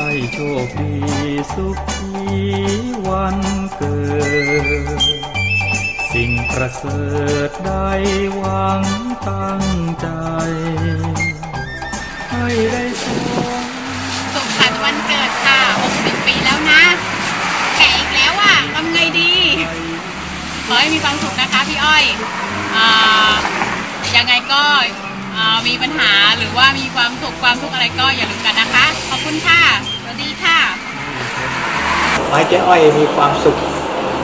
ให้โชคดีสุขีวันเกิด สิ่งประเสริฐได้หวังตั้งใจ ให้ได้สมสุขสันต์วันเกิดค่ะ 60 ปีแล้วนะ แก่อีกแล้วอะทำไงดี ขอให้มีความสุขนะคะพี่อ้อย อ่า ยังไงก็ มีปัญหาหรือว่ามีความสุขความทุกข์อะไรก็อย่าลืมกันนะคะ ขอบคุณค่ะ สวัสดีค่ะขอให้เจ๊อ้อยมีความสุข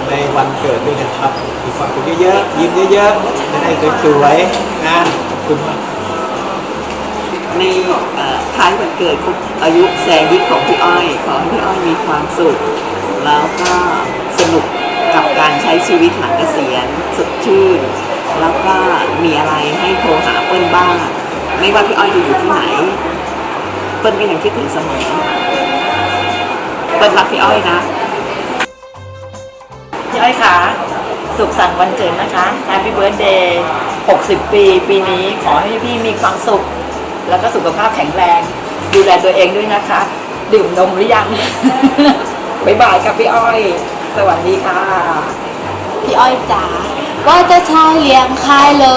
ในวันเกิดด้วยนะครับ มีความสุขเยอะๆยิ้มเยอะๆจะได้สวยๆนะขอบคุณมากในเอ่อท้ายวันเกิดครบอายุแซงยิดของพี่อ้อย ขอให้พี่อ้อยมีความสุข แล้วก็สนุกกับการใช้ชีวิตหลังเกษียณสดชื่น แล้วก็มีอะไรให้โทรหาเปิ้ลบ้าง ไม่ว่าพี่อ้อยจะอยู่ที่ไหน เปิ้ลก็ยังคิดถึงเสมอ เปิ้ลรักพี่อ้อยนะ พี่อ้อยคะสุขสันต์วันเกิดนะคะ Happy Birthday 60 ปี ปีนี้ขอให้พี่มีความสุข แล้วก็สุขภาพแข็งแรง ดูแลตัวเองด้วยนะคะ ดื่มนมหรือยัง บ๊ายบายกับพี่อ้อย สวัสดีค่ะ พี่อ้อยจ๋า ว่าจะชายเลี้ยงค่ายเล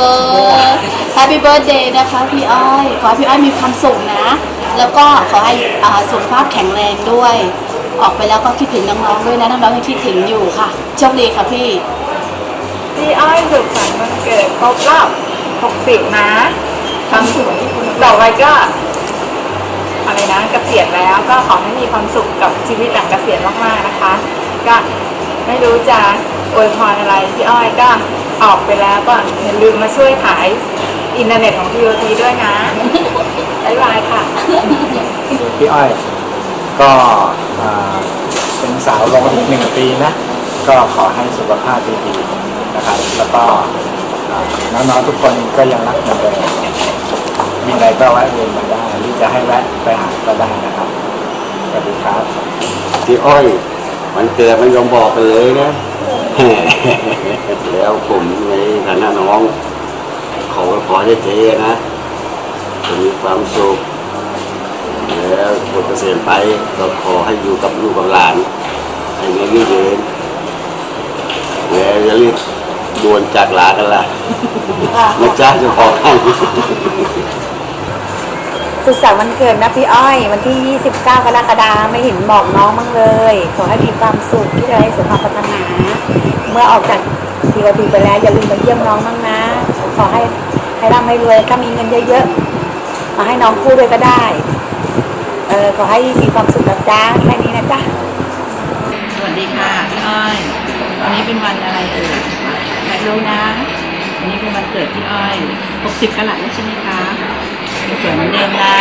ย Happy Birthday นะคะพี่อ้อย ขอให้พี่อ้อยมีความสุขนะ แล้วก็ขอให้อ่าสุขภาพแข็งแรงด้วย ออกไปแล้วก็คิดถึงน้องๆด้วยนะน้องๆยังคิดถึงอยู่ค่ะโชคดีค่ะพี่ พี่อ้อยสุขสันต์วันเกิดครบรอบ60 นะทำสวยต่อไปก็อะไรนะเกษียณแล้วก็ขอให้มีความสุขกับชีวิตหลังเกษียณมากๆนะคะ ก็ไม่รู้จะอวยพรอะไรพี่อ้อยก็ ออกไปแล้วก็อย่าลืมมาช่วยขายอินเทอร์เน็ตของ POT ด้วยนะบ๊ายบายค่ะ พี่อ้อย ก็อ่าเป็นสาวลงอีกหนึ่งปีนะ ก็ขอให้สุขภาพดีๆนะครับ แล้วก็อ่าน้องๆทุกคนก็ยังรักเหมือนเดิมมีอะไรก็แวะเวียนมาได้หรือจะให้แวะไปหาก็ได้นะครับสวัสดีครับ พี่อ้อย มันเกิดมันยอมบอกกันเลยนะ แล้วผมในฐานะน้องขอขอให้เจ๊นะจะมีความสุขแล้วปลดเกษียณไปก็ขอให้อยู่กับลูกกับหลานให้เงินยืนแล้วจะรีบดวนจากลากันละนะจ๊ะเจะขอให้ สุดสันต์วันเกิดนะพี่อ้อย วันที่ 29 กรกฎาคมไม่เห็นบอกน้องมั้างเลย ขอให้มีความสุขที่จะได้สุขภาพพัฒนา เมื่อออกจากทีวทีไปแล้วอย่าลืมมาเยี่ยมน้องบ้างนะ ขอให้ให้ร่ำให้รวยถ้ามีเงินเยอะๆ มาให้น้องคู่ด้วยก็ได้ เออขอให้มีความสุขนะจ๊ะแค่นี้นะจ๊ะ สวัสดีค่ะพี่อ้อยวันนี้เป็นวันอะไรเอ่ยอยากรู้นะวันนี้เป็นวันเกิดพี่อ้อย 60กะลัดแล้วใช่ไหมคะ สวยเหมือนเดิมนะ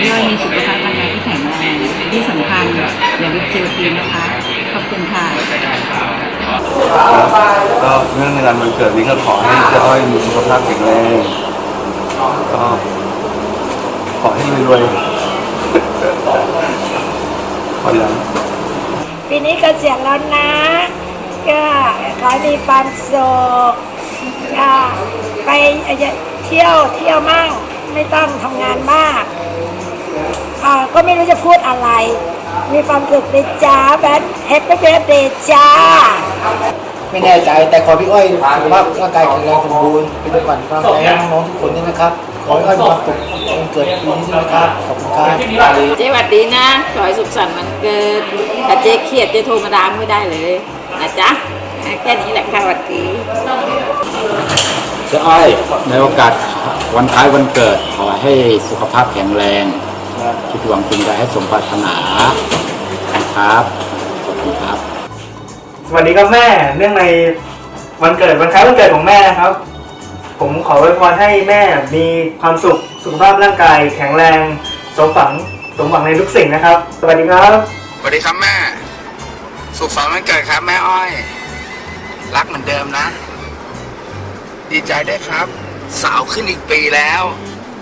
พี่อ้อยมีสุขภาพร่างกายที่แข็งแรงที่สำคัญอย่าลืมเจลทีนะคะ ขอบคุณค่ะก็เนื่องในวันวันเกิดนี้ก็ขอให้เจ้าอ้อยมีสุขภาพแข็งแรงก็ขอให้รวยๆขออย่างปีนี้เกษียณแล้วนะ ก็ขอมีความสุขไปเที่ยวเที่ยวมั่ง ไม่ต้องทำงานมากอ่าก็ไม่รู้จะพูดอะไร มีความสุขเลยจ้าแบทแฮปปี้เบิร์ดเดย์จ้า ไม่แน่ใจแต่ขอพี่อ้อยสุขภาพร่างกายแข็งแรงสมบูรณ์เป็นขวัญกำลังใจให้น้องๆทุกคนด้วยนะครับ ขอให้อ้อยมีความสุขวันเกิดปีนี้ด้วยนะครับขอบคุณครับ เจ๊หวัดดีนะ ขอให้สุขสันต์วันเกิดถ้าเจ๊เครียดเจ๊โทรมาดามไม่ได้เลย นะจ๊ะ แค่นี้แหละค่ะหวัดดีเจ้อ้อยในโอกาสวันคล้ายวันเกิดขอให้สุขภาพแข็งแรงคิดหวังสิ่งใดให้สมปรารถนานะครับขอบคุณครับ สวัสดีครับแม่เนื่องในวันเกิดวันคล้ายวันเกิดของแม่นะครับ ผมขออวยพรให้แม่มีความสุขสุขภาพร่างกาย แข็งแรงสมฝังสมหวังในทุกสิ่งนะครับ สวัสดีครับสวัสดีครับแม่ สุขสันต์วันเกิดครับแม่อ้อย รักเหมือนเดิมนะ ดีใจด้วยครับ สาวขึ้นอีกปีแล้ว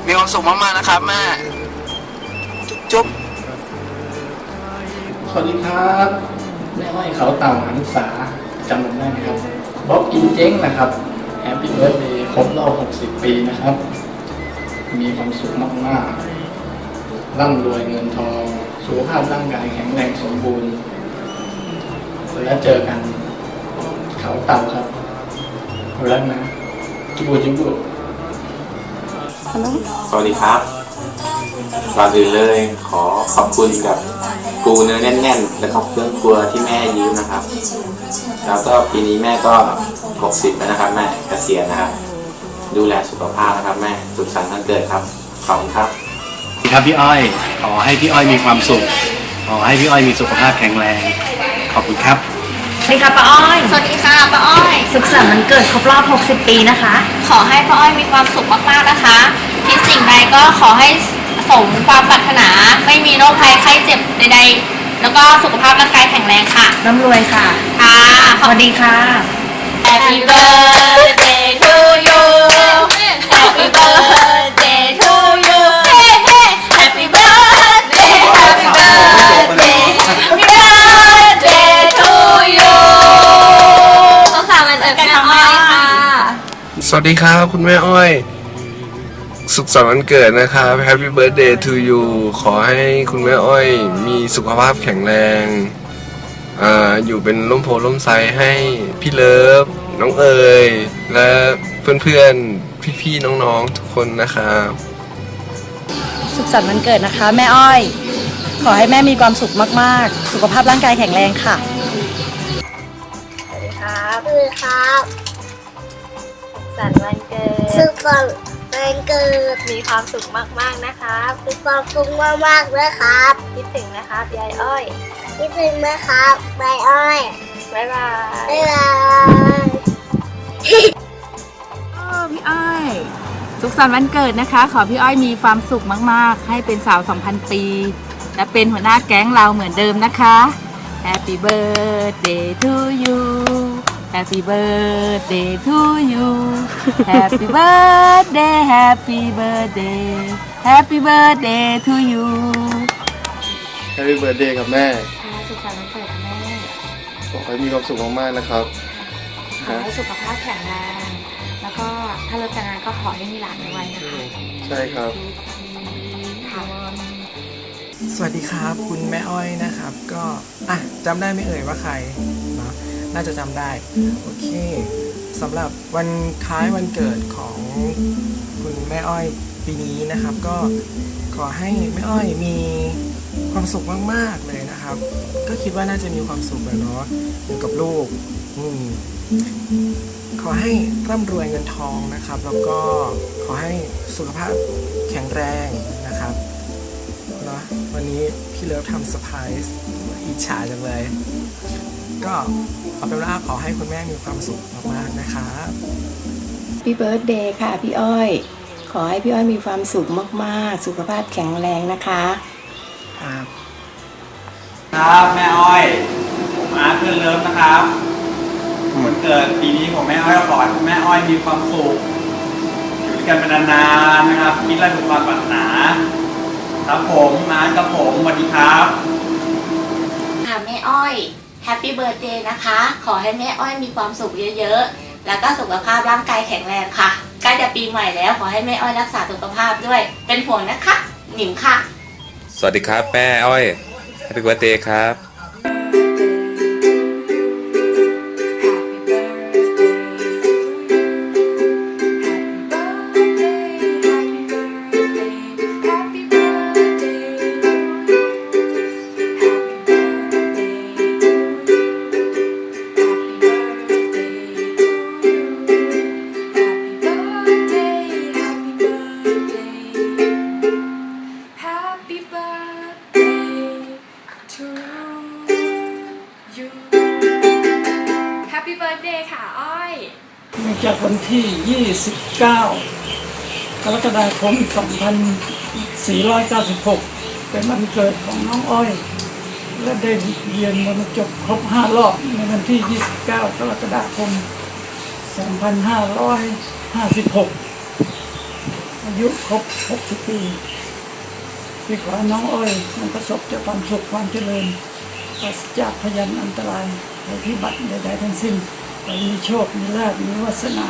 มีความสุขมาก ๆ นะครับแม่ จุ๊บสวัสดีครับแม่อ้อยเขาเต่าหันษาจำผมได้ไหมครับบ๊อบอินเจ๊งนะครับแฮปปี้เบิร์ดเดย์ครบรอบ60 ปีนะครับ มีความสุขมากๆร่ำรวยเงินทองสุขภาพร่างกายแข็งแรงสมบูรณ์ แล้วเจอกัน เขาเต่าครับรักนะ จุบูจุบูสวัสดีครับก่อนอื่นเลยขอขอบคุณกับปูเนื้อแน่นๆและก็เครื่องครัวที่แม่ยืมนะครับ แล้วก็ปีนี้แม่ก็ 60 แล้วนะครับ แม่เกษียณนะครับ ดูแลสุขภาพนะครับ แม่สุขสันต์วันเกิดครับขอบคุณครับครับพี่อ้อย ขอให้พี่อ้อยมีความสุข ขอให้พี่อ้อยมีสุขภาพแข็งแรง ขอบคุณครับ สวัสดีค่ะป้าอ้อย สวัสดีค่ะป้าอ้อย สุขสันต์วันเกิดครบรอบ 60 ปีนะคะ ขอให้ป้าอ้อยมีความสุขมากๆนะคะคิดสิ่งใดก็ขอให้สมความปรารถนา ไม่มีโรคภัยไข้เจ็บใดๆ แล้วก็สุขภาพร่างกายแข็งแรงค่ะ ร่ำรวยค่ะ ค่ะสวัสดีค่ะ Happy birthday to you Happy birthday สวัสดีครับ คุณแม่อ้อย สุขสันต์วันเกิดนะครับ Happy Birthday to you ขอให้คุณแม่อ้อย มีสุขภาพแข็งแรงอ่าอยู่เป็นร่มโพล่มไทรให้พี่เลิฟ น้องเอ๋ยและเพื่อนๆ พี่ๆ น้องๆ ทุกคนนะครับ สุขสันต์วันเกิดนะคะ แม่อ้อย ขอให้แม่มีความสุขมากๆ สุขภาพร่างกายแข็งแรงค่ะครับคือครับ สันวันเกิด สุขสันต์วันเกิดมีความสุขมากๆนะครับ มีความสุขมากๆนะครับคิดถึงนะครับยายอ้อย คิดถึงนะครับยายอ้อยบ๊ายบาย บ๊ายบายพี่อ้อย สุขสันต์วันเกิดนะคะ ขอพี่อ้อยมีความสุขมาก ๆ ให้เป็นสาว 2,000 ปี และเป็นหัวหน้าแก๊งเราเหมือนเดิมนะคะ Happy birthday to you Happy birthday to you Happy birthday Happy birthday Happy birthday to you Happy Birthday ครับแม่สุขสันต์วันเกิดค่ะแม่ขอให้มีความสุขมากๆนะครับ ขอให้สุขภาพแข็งแรง แล้วก็ถ้าเลิกจากงานก็ขอให้มีหลานไวๆนะคะใช่ครับ ค่ะสวัสดีครับ คุณแม่อ้อยนะครับ ก็อะจำได้ไหม่เอ่ยว่าใครเนาะ น่าจะจำได้ โอเคสำหรับวันคล้ายวันเกิดของคุณแม่อ้อยปีนี้นะครับ ก็ขอให้แม่อ้อยมีความสุขมาก ๆ เลยนะครับ ก็คิดว่าน่าจะมีความสุขแหละเนาะอยู่กับลูกอืมขอให้ร่ำรวยเงินทองนะครับ แล้วก็ขอให้สุขภาพแข็งแรงนะครับเนอะวันนี้พี่เลิฟทำเซอร์ไพรส์อิจฉาจังเลย ก็เอาเป็นว่าขอให้คุณแม่มีความสุขมากๆนะครับพี่เบิร์ดเดย์ค่ะพี่อ้อย ขอให้พี่อ้อยมีความสุขมากๆ สุขภาพแข็งแรงนะคะครับครับแม่อ้อยผมอาร์ตเพื่อนเลิฟนะครับวันเกิดปีนี้ผมแม่อ้อยก็ขอให้คุณแม่อ้อยมีความสุขอยู่ด้วยกันเป็นนานๆนะครับคิดอะไรถูกความปรารถนาครับผมอาร์ตกับผมสวัสดีครับค่ะแม่อ้อย แฮปปี้เบิร์ดเดย์นะคะ ขอให้แม่อ้อยมีความสุขเยอะๆ แล้วก็สุขภาพร่างกายแข็งแรงค่ะ ใกล้จะปีใหม่แล้ว ขอให้แม่อ้อยรักษาสุขภาพด้วย เป็นห่วงนะคะ หนิมค่ะ สวัสดีครับแม่อ้อย Happy Birthday ครับ 9 กรกฎาคม 2496 เป็นวันเกิดของน้องอ้อย และได้เรียนบรจบครบ 5 รอบในวันที่ 29 กรกฎาคม 2556 อายุครบ 60 ปีที่ขอน้องอ้อยมันประสบแต่ความสุขความเจริญปราศจากพยันอันตรายภัยพิบัติใดๆทั้งสิ้นมีโชค มีลาภมีวาสนา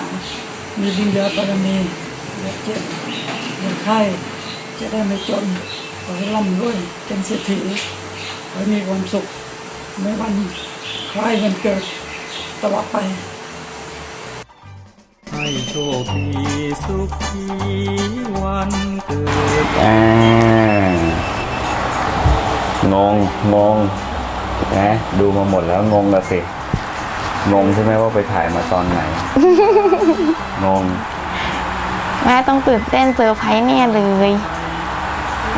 มีบุญญาบารมีอย่าเจ็บอย่าไข้จะได้ไม่จนขออให้ร่ำรวยเป็นเศรษฐีขอให้มีความสุขในวันคล้ายวันเกิดตลอดไปให้โชคดีสุขีวันเกิดอ่างงงงนะดูมาหมดแล้วงงละสิ งงใช่ไหมว่าไปถ่ายมาตอนไหน งงแม่ต้องตื่นเต้นเซอร์ไพรส์แน่เลย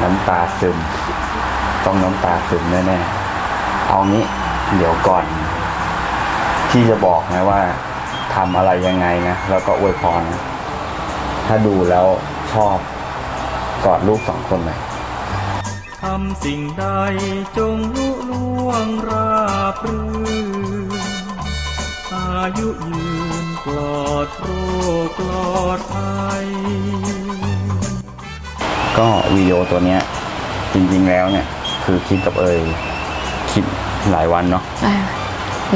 น้ำตาซึม ต้องน้ำตาซึมแน่ๆ เอางี้ เดี๋ยวก่อน ที่จะบอกนะว่าทำอะไรยังไงนะ แล้วก็อวยพรนะ ถ้าดูแล้วชอบกอดลูกสองคนหน่อยทำสิ่งใดจงลุล่วงราบรื่นอา ยุยืนปลอดโรคปลอดภัย ก็วิดีโอตัวเนี้ยจริงๆแล้วเนี่ย คือคิดกับเอยคิดหลายวันเนาะ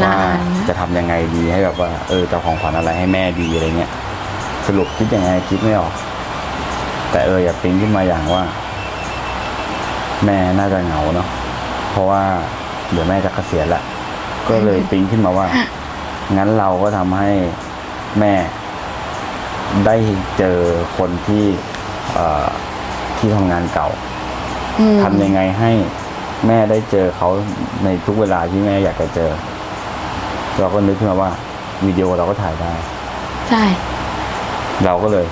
นาว่านจะทำยังไงดีให้แบบว่า เออจะของขวัญอะไรให้แม่ดีอะไรเงี้ยสรุปคิดยังไงคิดไม่ออก แต่เอออยากปิ๊งขึ้นมาอย่างว่า แม่น่าจะเหงาเนาะเพราะว่าเดี๋ยวแม่จะเกษียณละก็เลยปิ๊งขึ้นมาว่า งั้นเราก็ทำให้แม่ได้เจอคนที่เอ่อที่ทำงานเก่าอืมทำยังไงให้แม่ได้เจอเขาในทุกเวลาที่แม่อยากจะเจอ เราก็นึกขึ้นมาว่าวิดีโอเราก็ถ่ายได้ ใช่ เราก็เลย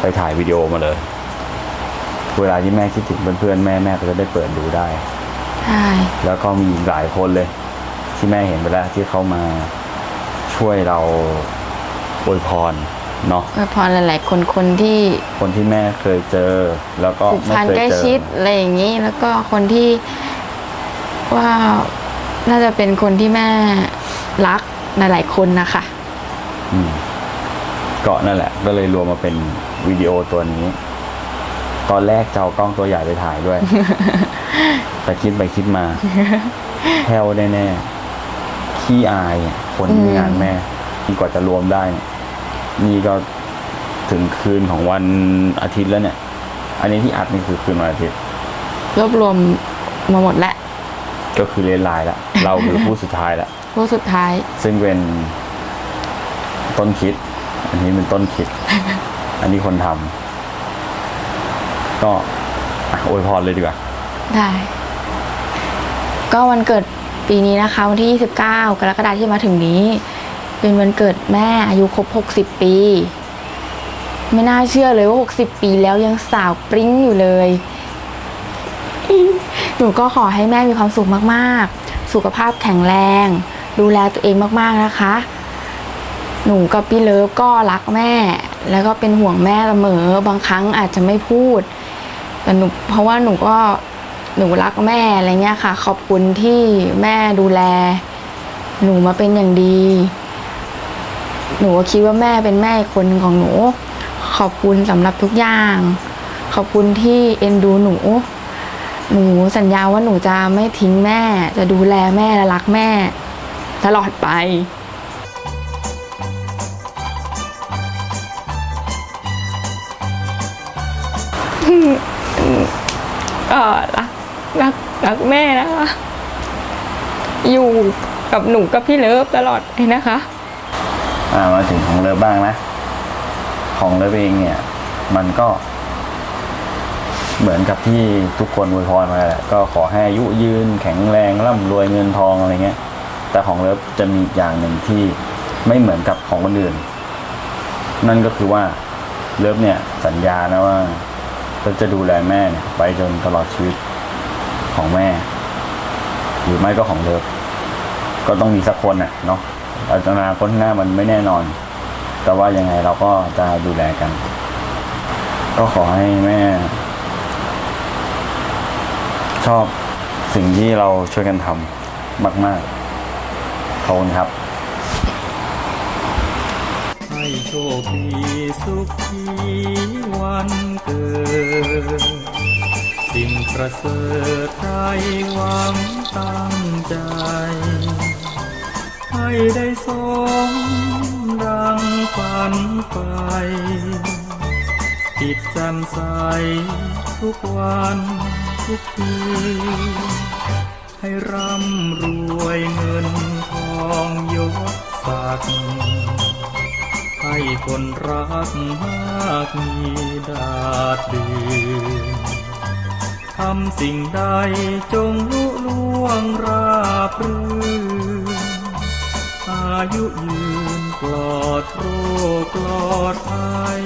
ไปถ่ายวิดีโอมาเลย เวลาที่แม่คิดถึงเพื่อนๆแม่แม่ก็จะได้เปิดดูได้ ใช่ แล้วก็มีอีกหลายคนเลย ที่แม่เห็นไปแล้วที่เขามา ช่วยเราอวยพรเนาะอวยพรหลาย ๆ คนคนที่คนที่แม่เคยเจอ แล้วก็ผูกไม่พันเคยใกล้เจอชิดอะไรอย่างนี้ แล้วก็คนที่ว่าน่าจะเป็นคนที่แม่รักหลายๆคนนะคะ อืมก็นั่นแหละ ก็เลยรวมมาเป็นวิดีโอตัวนี้ ตอนแรกจะเอากล้องตัวใหญ่ไปถ่ายด้วย แต่คิดไปคิดมาแพ้วแน่ๆขี้อายอะ คนที่มีงานแม่ที่กว่าจะรวมได้เนี่ยนี่ก็ถึงคืนของวันอาทิตย์แล้วเนี่ย อันนี้ที่อัดนี่คือคืนวันอาทิตย์ รวบรวมมาหมดแล้วก็คือเลนไลน์ละ เราคือผู้สุดท้ายละรูปสุดท้าย ซึ่งเป็นต้นคิด อันนี้เป็นต้นคิด อันนี้คนทำก็อะอวยพรเลยดีกว่า ได้ ก็วันเกิด ปีนี้นะคะ วันที่ 29 กรกฎาคมที่มาถึงนี้ เป็นวันเกิดแม่อายุครบ 60 ปี ไม่น่าเชื่อเลยว่า 60 ปีแล้วยังสาวปริ้งอยู่เลย หนูก็ขอให้แม่มีความสุขมากๆ สุขภาพแข็งแรง ดูแลตัวเองมากๆนะคะ หนูกับพี่เลิฟก็รักแม่ แล้วก็เป็นห่วงแม่เสมอบางครั้งอาจจะไม่พูดแต่หนูเพราะว่าหนูก็ หนูรักแม่อะไรเงี้ยค่ะ ขอบคุณที่แม่ดูแล หนูมาเป็นอย่างดี หนูก็คิดว่าแม่เป็นแม่คนหนึ่งของหนู ขอบคุณสำหรับทุกอย่าง ขอบคุณที่เอ็นดูหนู หนูสัญญาว่าหนูจะไม่ทิ้งแม่ จะดูแลแม่และรักแม่ ตลอดไปก็ รักรักแม่นะคะ อยู่กับหนูกับพี่เลิฟตลอดเลยนะคะอ่ามาถึงของเลิฟบ้างนะ ของเลิฟเองเนี่ย มันก็ เหมือนกับที่ทุกคนอวยพรมาแหละก็ขอให้อายุยืนแข็งแรงร่ำรวยเงินทองอะไรเงี้ย แต่ของเลิฟจะมีอย่างหนึ่งที่ไม่เหมือนกับของคนอื่น นั่นก็คือว่าเลิฟเนี่ยสัญญานะว่าเลิฟจะดูแลแม่ไปจนตลอดชีวิต ของแม่ หรือไม่ก็ของเลิฟก็ต้องมีสักคนน่ะเนาะอนาคตข้างหน้ามันไม่แน่นอน แต่ว่ายังไงเราก็จะดูแลกัน ก็ขอให้แม่ ชอบสิ่งที่เราช่วยกันทำมาก ๆ ขอบคุณครับ ให้โชคดีสุขีวันเกิด สิ่งประเสริฐใจหวังตั้งใจ ให้ได้สมดังฝันไฟจิตแจ่มใสทุกวันทุกคืนให้ร่ำรวยเงินทองยศศักดิ์ให้คนรักมากมีดาดดืน ทำสิ่งใดจงลุล่วงราบรื่นอายุยืนปลอดโรคปลอดภัย